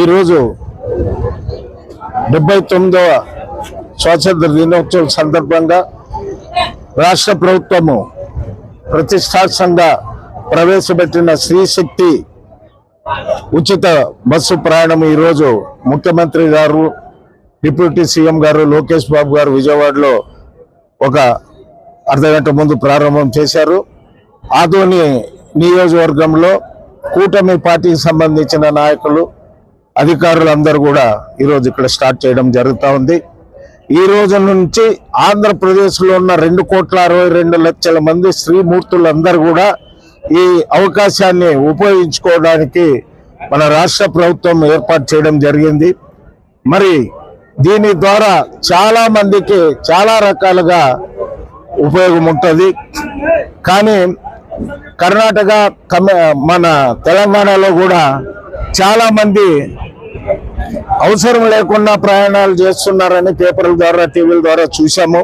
ఈరోజు డెబ్బై తొమ్మిదవ స్వాతంత్ర దినోత్సవం సందర్భంగా రాష్ట్ర ప్రభుత్వము ప్రతిష్టాత్మకంగా ప్రవేశపెట్టిన స్త్రీశక్తి ఉచిత బస్సు ప్రయాణం ఈరోజు ముఖ్యమంత్రి గారు డిప్యూటీ సీఎం గారు లోకేష్ బాబు గారు విజయవాడలో ఒక అర్ధగంట ముందు ప్రారంభం చేశారు. ఆదోని నియోజకవర్గంలో కూటమి పార్టీకి సంబంధించిన నాయకులు అధికారులందరూ కూడా ఈరోజు ఇక్కడ స్టార్ట్ చేయడం జరుగుతూ ఉంది. ఈ రోజు నుంచి ఆంధ్రప్రదేశ్లో ఉన్న రెండు కోట్ల అరవై రెండు లక్షల మంది శ్రీమూర్తులందరూ కూడా ఈ అవకాశాన్ని ఉపయోగించుకోవడానికి మన రాష్ట్ర ప్రభుత్వం ఏర్పాటు చేయడం జరిగింది. మరి దీని ద్వారా చాలా మందికి చాలా రకాలుగా ఉపయోగం ఉంటుంది. కానీ కర్ణాటక మన తెలంగాణలో కూడా చాలా మంది అవసరం లేకుండా ప్రయాణాలు చేస్తున్నారని పేపర్ల ద్వారా టీవీల ద్వారా చూసాము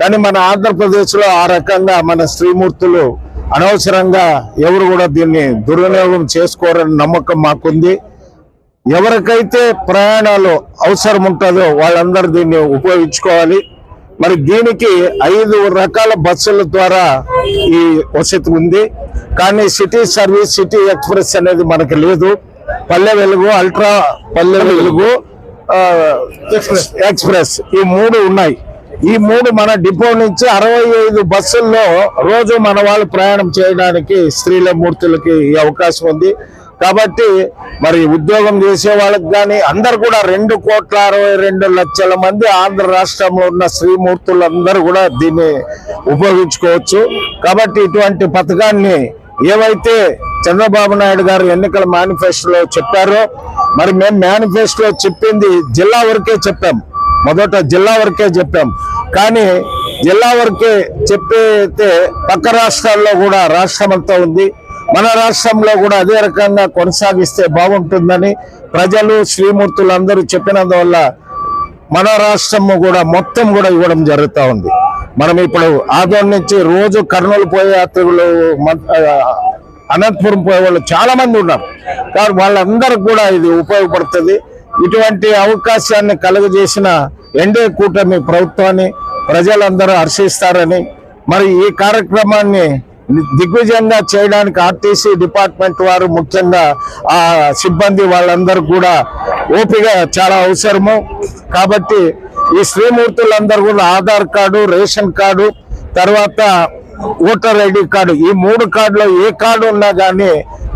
కానీ మన ఆంధ్రప్రదేశ్లో ఆ రకంగా మన స్త్రీమూర్తులు అనవసరంగా ఎవరు కూడా దీన్ని దుర్వినియోగం చేసుకోరని నమ్మకం మాకుంది. ఎవరికైతే ప్రయాణాలు అవసరం ఉంటుందో వాళ్ళందరూ దీన్ని ఉపయోగించుకోవాలి. మరి దీనికి ఐదు రకాల బస్సుల ద్వారా ఈ వసతి ఉంది. కానీ సిటీ సర్వీస్ సిటీ ఎక్స్ప్రెస్ అనేది మనకి లేదు. Palle Velugu ultra Palle Velugu express. ఈ మూడు ఉన్నాయి. ఈ మూడు మన డిపో నుంచి అరవై ఐదు బస్సుల్లో రోజు మన వాళ్ళు ప్రయాణం చేయడానికి స్త్రీల మూర్తులకి ఈ అవకాశం ఉంది. కాబట్టి మరి ఉద్యోగం చేసే వాళ్ళకి కానీ అందరు కూడా రెండు కోట్ల అరవై రెండు లక్షల మంది ఆంధ్ర రాష్ట్రంలో ఉన్న స్త్రీమూర్తులు అందరూ కూడా దీన్ని ఉపయోగించుకోవచ్చు. కాబట్టి ఇటువంటి పథకాన్ని ఏవైతే చంద్రబాబు నాయుడు గారు ఎన్నికల మేనిఫెస్టోలో చెప్పారో మరి మేము మేనిఫెస్టోలో చెప్పింది జిల్లా వరకే చెప్పాం. మొదట జిల్లా వరకే చెప్పాం. కానీ జిల్లా వరకే చెప్పితే పక్క రాష్ట్రాల్లో కూడా రాష్ట్రం అంతా ఉంది. మన రాష్ట్రంలో కూడా అదే రకంగా కొనసాగిస్తే బాగుంటుందని ప్రజలు శ్రీమూర్తులు అందరూ చెప్పినందువల్ల మన రాష్ట్రము కూడా మొత్తం కూడా ఇవ్వడం జరుగుతూ ఉంది. మనం ఇప్పుడు ఆదోన్ నుంచి రోజు కర్నూలు పోయే యాత్రికులు మ- అనంతపురం పోయే వాళ్ళు చాలా మంది ఉన్నారు. కానీ వాళ్ళందరికి కూడా ఇది ఉపయోగపడుతుంది. ఇటువంటి అవకాశాన్ని కలుగజేసిన ఎన్డీఏ కూటమి ప్రభుత్వాన్ని ప్రజలందరూ హర్షిస్తారని మరి ఈ కార్యక్రమాన్ని దిగ్విజయంగా చేయడానికి ఆర్టీసీ డిపార్ట్మెంట్ వారు ముఖ్యంగా ఆ సిబ్బంది వాళ్ళందరూ కూడా ఓపిక చాలా అవసరము. కాబట్టి ఈ శ్రీమూర్తులందరూ కూడా ఆధార్ కార్డు రేషన్ కార్డు తర్వాత ఓటర్ ఐడి కార్డు. ఈ మూడు కార్డులో ఏ కార్డు ఉన్నా కానీ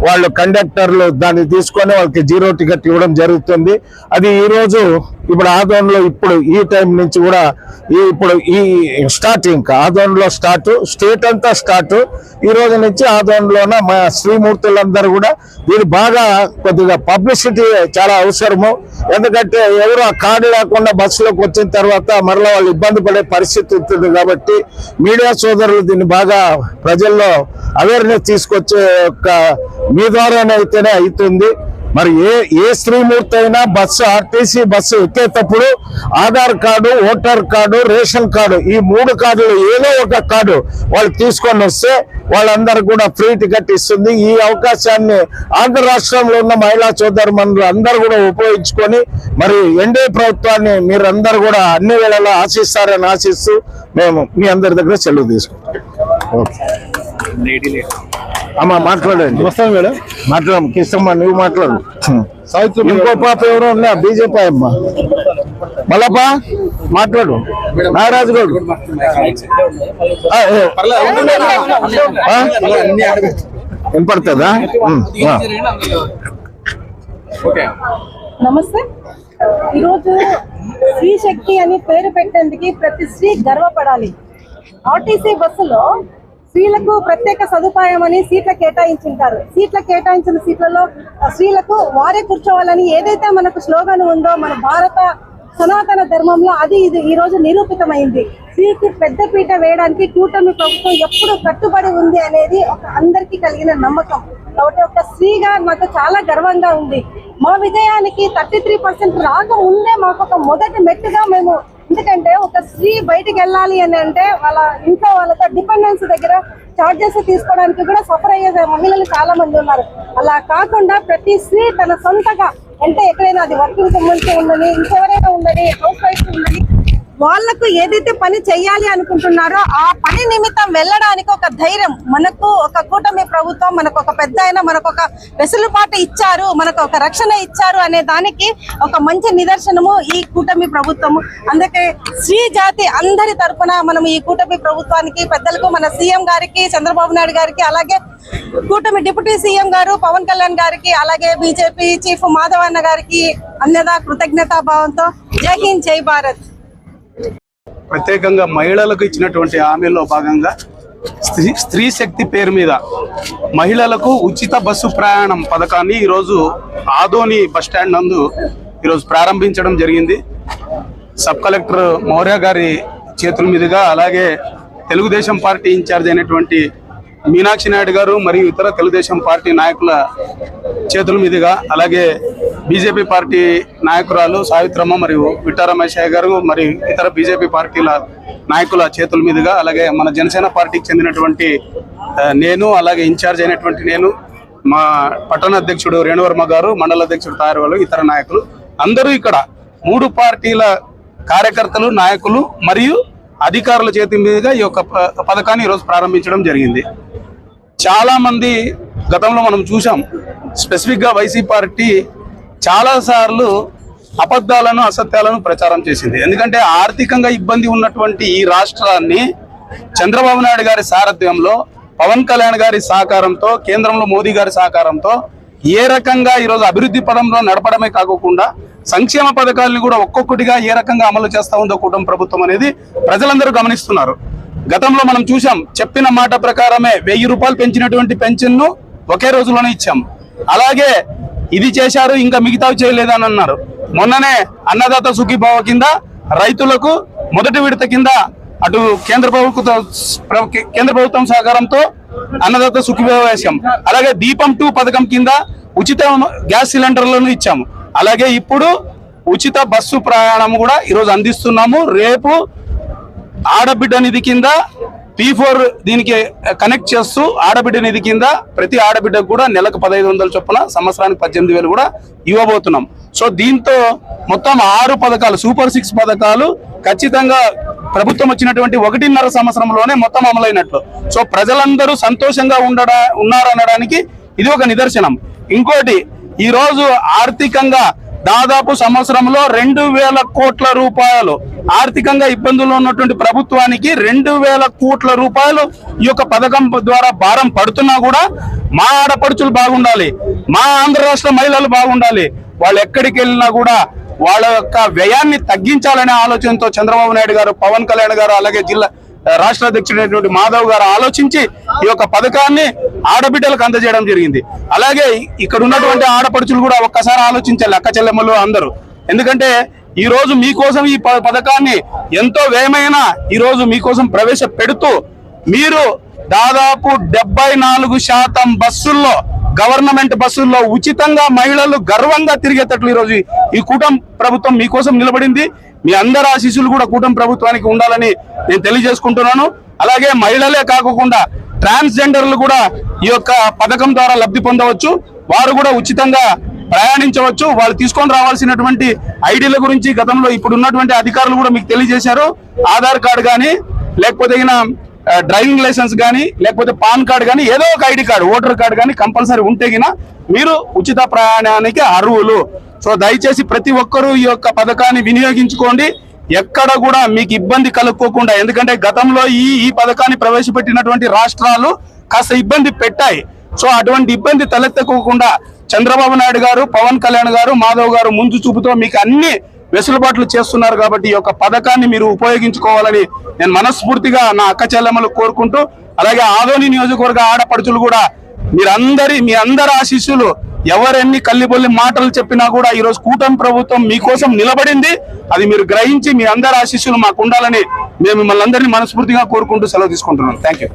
వాళ్ళు కండక్టర్లు దాన్ని తీసుకొని వాళ్ళకి జీరో టికెట్ ఇవ్వడం జరుగుతుంది. అది ఈరోజు ఇప్పుడు ఆదోన్లో ఇప్పుడు ఈ టైం నుంచి కూడా ఈ ఇప్పుడు ఈ స్టార్ట్ ఇంకా ఆదోన్లో స్టార్ట్ స్టేట్ అంతా స్టార్ట్. ఈ రోజు నుంచి ఆదోన్లోన మా శ్రీమూర్తులందరూ కూడా దీన్ని బాగా కొద్దిగా పబ్లిసిటీ చాలా అవసరము. ఎందుకంటే ఎవరు ఆ కార్డు లేకుండా బస్సులోకి వచ్చిన తర్వాత మరలా వాళ్ళు ఇబ్బంది పడే పరిస్థితి ఉంటుంది కాబట్టి మీడియా సోదరులు దీన్ని బాగా ప్రజల్లో అవేర్నెస్ తీసుకొచ్చే యొక్క మీ ద్వారానే అయితేనే అవుతుంది మరి ఏ ఏ స్త్రీమూర్తి అయినా బస్సు ఆర్టీసీ బస్సు ఎక్కేటప్పుడు Aadhaar card voter card ration card ఈ మూడు కార్డులు ఏదో ఒక కార్డు వాళ్ళు తీసుకొని వస్తే వాళ్ళందరూ కూడా ఫ్రీ టికెట్ ఇస్తుంది. ఈ అవకాశాన్ని ఆంధ్ర రాష్ట్రంలో ఉన్న మహిళా సోదరు మనులు అందరూ కూడా ఉపయోగించుకొని మరి ఎన్డీఏ ప్రభుత్వాన్ని మీరందరూ కూడా అన్ని వేళలా ఆశిస్తారని ఆశిస్తూ మేము మీ అందరి దగ్గర సెలవు తీసుకుంటాం. ఓకే అమ్మా మాట్లాడండి. నమస్తే మేడం. మాట్లాడు కిష్టమ్మా నువ్వు మాట్లాడు. సావిత్రి ఇంకో పాప ఎవరో ఉన్నా బీజేపీ అమ్మా. మళ్ళపా మాట్లాడు. నాగరాజు గౌడ్? వినపడుతుందా. నమస్తే. ఈరోజు స్త్రీ శక్తి అని పేరు పెట్టేందుకు ప్రతి స్త్రీ గర్వపడాలి. ఆర్టీసీ బస్సులో స్త్రీలకు ప్రత్యేక సదుపాయం అని సీట్లు కేటాయించుంటారు. సీట్ల కేటాయించిన సీట్లలో స్త్రీలకు వారే కూర్చోవాలని ఏదైతే మనకు స్లోగన్ ఉందో మన భారత సనాతన ధర్మంలో అది ఇది ఈ రోజు నిరూపితమైంది. స్త్రీకి పెద్ద పీట వేయడానికి కూటమి ప్రభుత్వం ఎప్పుడు కట్టుబడి ఉంది అనేది ఒక అందరికీ కలిగిన నమ్మకం. కాబట్టి ఒక స్త్రీగా నాకు చాలా గర్వంగా ఉంది. మా విజయానికి థర్టీ త్రీ పర్సెంట్ రాక ఉందే మాకు ఒక మొదటి మెట్టుగా మేము ఎందుకంటే స్త్రీ బయటకు వెళ్ళాలి అని అంటే వాళ్ళ ఇంట్లో వాళ్ళతో డిపెండెన్స్ దగ్గర చార్జెస్ తీసుకోవడానికి కూడా సఫర్ అయ్యే మహిళలు చాలా మంది ఉన్నారు. అలా కాకుండా ప్రతి స్త్రీ తన సొంతగా అంటే ఎక్కడైనా అది వర్కింగ్ ఉమెన్స్ ఉండని ఇంకెవరైనా ఉండని హౌస్ వైఫ్ ఉండని వాళ్ళకు ఏదైతే పని చెయ్యాలి అనుకుంటున్నారో ఆ పని నిమిత్తం వెళ్ళడానికి ఒక ధైర్యం. మనకు ఒక కూటమి ప్రభుత్వం మనకు ఒక పెద్ద మనకు ఒక వెసులుబాటు ఇచ్చారు మనకు ఒక రక్షణ ఇచ్చారు అనే దానికి ఒక మంచి నిదర్శనము ఈ కూటమి ప్రభుత్వము. అందుకే స్త్రీ జాతి అందరి తరఫున మనం ఈ కూటమి ప్రభుత్వానికి పెద్దలకు మన సీఎం గారికి చంద్రబాబు నాయుడు గారికి అలాగే కూటమి డిప్యూటీ సీఎం గారు పవన్ కళ్యాణ్ గారికి అలాగే బీజేపీ చీఫ్ మాధవన్న గారికి అన్నదా కృతజ్ఞతా భావంతో జై హింద్ జై భారత్. ప్రత్యేకంగా మహిళలకు ఇచ్చినటువంటి హామీల్లో భాగంగా స్త్రీ స్త్రీ శక్తి పేరు మీద మహిళలకు ఉచిత బస్సు ప్రయాణం పథకాన్ని ఈరోజు ఆదోని బస్ స్టాండ్ నందు ఈరోజు ప్రారంభించడం జరిగింది. సబ్ కలెక్టర్ మౌర్య గారి చేతుల మీదుగా అలాగే తెలుగుదేశం పార్టీ ఇన్ఛార్జ్ అయినటువంటి మీనాక్షి నాయుడు గారు మరియు ఇతర తెలుగుదేశం పార్టీ నాయకుల చేతుల మీదుగా అలాగే బీజేపీ పార్టీ నాయకురాలు సావిత్రమ్మ మరియు విట్టా రమేశయ్య గారు మరియు ఇతర బీజేపీ పార్టీల నాయకుల చేతుల మీదుగా అలాగే మన జనసేన పార్టీకి చెందినటువంటి నేను అలాగే ఇన్ఛార్జ్ అయినటువంటి నేను మా పట్టణ అధ్యక్షుడు రేణువర్మ గారు మండల అధ్యక్షుడు తయారు వాళ్ళు ఇతర నాయకులు. అందరూ ఇక్కడ మూడు పార్టీల కార్యకర్తలు నాయకులు మరియు అధికారుల చేతి మీదుగా ఈ యొక్క ప- పథకాన్ని ఈరోజు ప్రారంభించడం జరిగింది. చాలామంది గతంలో మనం చూసాం స్పెసిఫిక్గా వైసీ పార్టీ చాలా సార్లు అబద్ధాలను అసత్యాలను ప్రచారం చేసింది. ఎందుకంటే ఆర్థికంగా ఇబ్బంది ఉన్నటువంటి ఈ రాష్ట్రాన్ని చంద్రబాబు నాయుడు గారి సారథ్యంలో పవన్ కళ్యాణ్ గారి సహకారంతో కేంద్రంలో మోదీ గారి సహకారంతో ఏ రకంగా ఈరోజు అభివృద్ధి పదంలో నడపడమే కాకుండా సంక్షేమ పథకాలను కూడా ఒక్కొక్కటిగా ఏ రకంగా అమలు చేస్తా ఉందో కూటమి ప్రభుత్వం అనేది ప్రజలందరూ గమనిస్తున్నారు. గతంలో మనం చూసాం చెప్పిన మాట ప్రకారమే వెయ్యి రూపాయలు పెంచినటువంటి పెన్షన్ను ఒకే రోజులోనే ఇచ్చాం. అలాగే ఇది చేశారు ఇంకా మిగతావి చేయలేదని అన్నారు మొన్ననే అన్నదాత సుఖీభావ కింద రైతులకు మొదటి విడత కింద అటు కేంద్ర ప్రభుత్వం కేంద్ర ప్రభుత్వం సహకారంతో అన్నదాత సుఖీభావ వేశాం. అలాగే దీపం టూ పథకం కింద ఉచిత గ్యాస్ సిలిండర్లను ఇచ్చాము. అలాగే ఇప్పుడు ఉచిత బస్సు ప్రయాణం కూడా ఈరోజు అందిస్తున్నాము. రేపు ఆడబిడ్డ నిధి కింద పీ ఫోర్ దీనికి కనెక్ట్ చేస్తూ ఆడబిడ్డ నిధి కింద ప్రతి ఆడబిడ్డకు కూడా నెలకు పదహైదు వందల చొప్పున సంవత్సరానికి పద్దెనిమిది వేలు కూడా ఇవ్వబోతున్నాం. సో దీంతో మొత్తం ఆరు పథకాలు సూపర్ సిక్స్ పథకాలు ఖచ్చితంగా ప్రభుత్వం వచ్చినటువంటి ఒకటిన్నర సంవత్సరంలోనే మొత్తం అమలైనట్లు. సో ప్రజలందరూ సంతోషంగా ఉండడా ఉన్నారనడానికి ఇది ఒక నిదర్శనం. ఇంకోటి ఈరోజు ఆర్థికంగా దాదాపు సంవత్సరంలో రెండు వేల కోట్ల రూపాయలు. ఆర్థికంగా ఇబ్బందుల్లో ఉన్నటువంటి ప్రభుత్వానికి రెండు వేల కోట్ల రూపాయలు ఈ యొక్క పథకం ద్వారా భారం పడుతున్నా కూడా మా ఆడపడుచులు బాగుండాలి మా ఆంధ్ర రాష్ట్ర మహిళలు బాగుండాలి. వాళ్ళు ఎక్కడికి వెళ్ళినా కూడా వాళ్ళ యొక్క వ్యయాన్ని తగ్గించాలనే ఆలోచనతో చంద్రబాబు నాయుడు గారు పవన్ కళ్యాణ్ గారు అలాగే జిల్లా రాష్ట్ర అధ్యక్షుడైనటువంటి మాధవ్ గారు ఆలోచించి ఈ యొక్క పథకాన్ని ఆడబిడ్డలకు అందజేయడం జరిగింది. అలాగే ఇక్కడ ఉన్నటువంటి ఆడపడుచులు కూడా ఒక్కసారి ఆలోచించాలి అక్క చెల్లెమ్మలు అందరూ. ఎందుకంటే ఈ రోజు మీకోసం ఈ ప- పథకాన్ని ఎంతో వ్యయమైన ఈ రోజు మీకోసం ప్రవేశపెడుతూ మీరు దాదాపు డెబ్బై నాలుగు శాతం బస్సుల్లో గవర్నమెంట్ బస్సుల్లో ఉచితంగా మహిళలు గర్వంగా తిరిగేటట్లు ఈరోజు ఈ కూటమి ప్రభుత్వం మీకోసం నిలబడింది. మీ అందరి ఆశీస్సులు కూడా కూటమి ప్రభుత్వానికి ఉండాలని నేను తెలియజేసుకుంటున్నాను. అలాగే మహిళలే కాకుండా ట్రాన్స్జెండర్లు కూడా ఈ యొక్క పథకం ద్వారా లబ్ధి పొందవచ్చు. వారు కూడా ఉచితంగా ప్రయాణించవచ్చు. వాళ్ళు తీసుకొని రావాల్సినటువంటి ఐడీల గురించి గతంలో ఇప్పుడు ఉన్నటువంటి అధికారులు కూడా మీకు తెలియజేశారు. ఆధార్ కార్డు కానీ లేకపోతే డ్రైవింగ్ లైసెన్స్ కానీ లేకపోతే పాన్ కార్డు కానీ ఏదో ఒక ఐడి కార్డు ఓటర్ కార్డు కానీ కంపల్సరీ ఉంటే గిన మీరు ఉచిత ప్రయాణానికి అర్హులు. సో దయచేసి ప్రతి ఒక్కరూ ఈ యొక్క పథకాన్ని వినియోగించుకోండి. ఎక్కడ కూడా మీకు ఇబ్బంది కలుక్కోకుండా ఎందుకంటే గతంలో ఈ ఈ పథకాన్ని ప్రవేశపెట్టినటువంటి రాష్ట్రాలు కాస్త ఇబ్బంది పెట్టాయి. సో అటువంటి ఇబ్బంది తలెత్తకోకుండా చంద్రబాబు నాయుడు గారు పవన్ కళ్యాణ్ గారు మాధవ్ గారు ముందు చూపుతో మీకు అన్ని వెసులుబాట్లు చేస్తున్నారు కాబట్టి ఈ యొక్క పథకాన్ని మీరు ఉపయోగించుకోవాలని నేను మనస్ఫూర్తిగా నా అక్క చెల్లెమ్మలు కోరుకుంటూ అలాగే ఆదోని నియోజకవర్గ ఆడపడుచులు కూడా మీరందరి మీ అందరి ఆశీస్సులు ఎవరెన్ని కల్లిబొల్లి మాటలు చెప్పినా కూడా ఈరోజు కూటమి ప్రభుత్వం మీకోసం నిలబడింది. అది మీరు గ్రహించి మీ అందరి ఆశీస్సులు మాకు ఉండాలని మేము మిమ్మల్ని అందరినీ మనస్ఫూర్తిగా కోరుకుంటూ సెలవు తీసుకుంటున్నాం. Thank you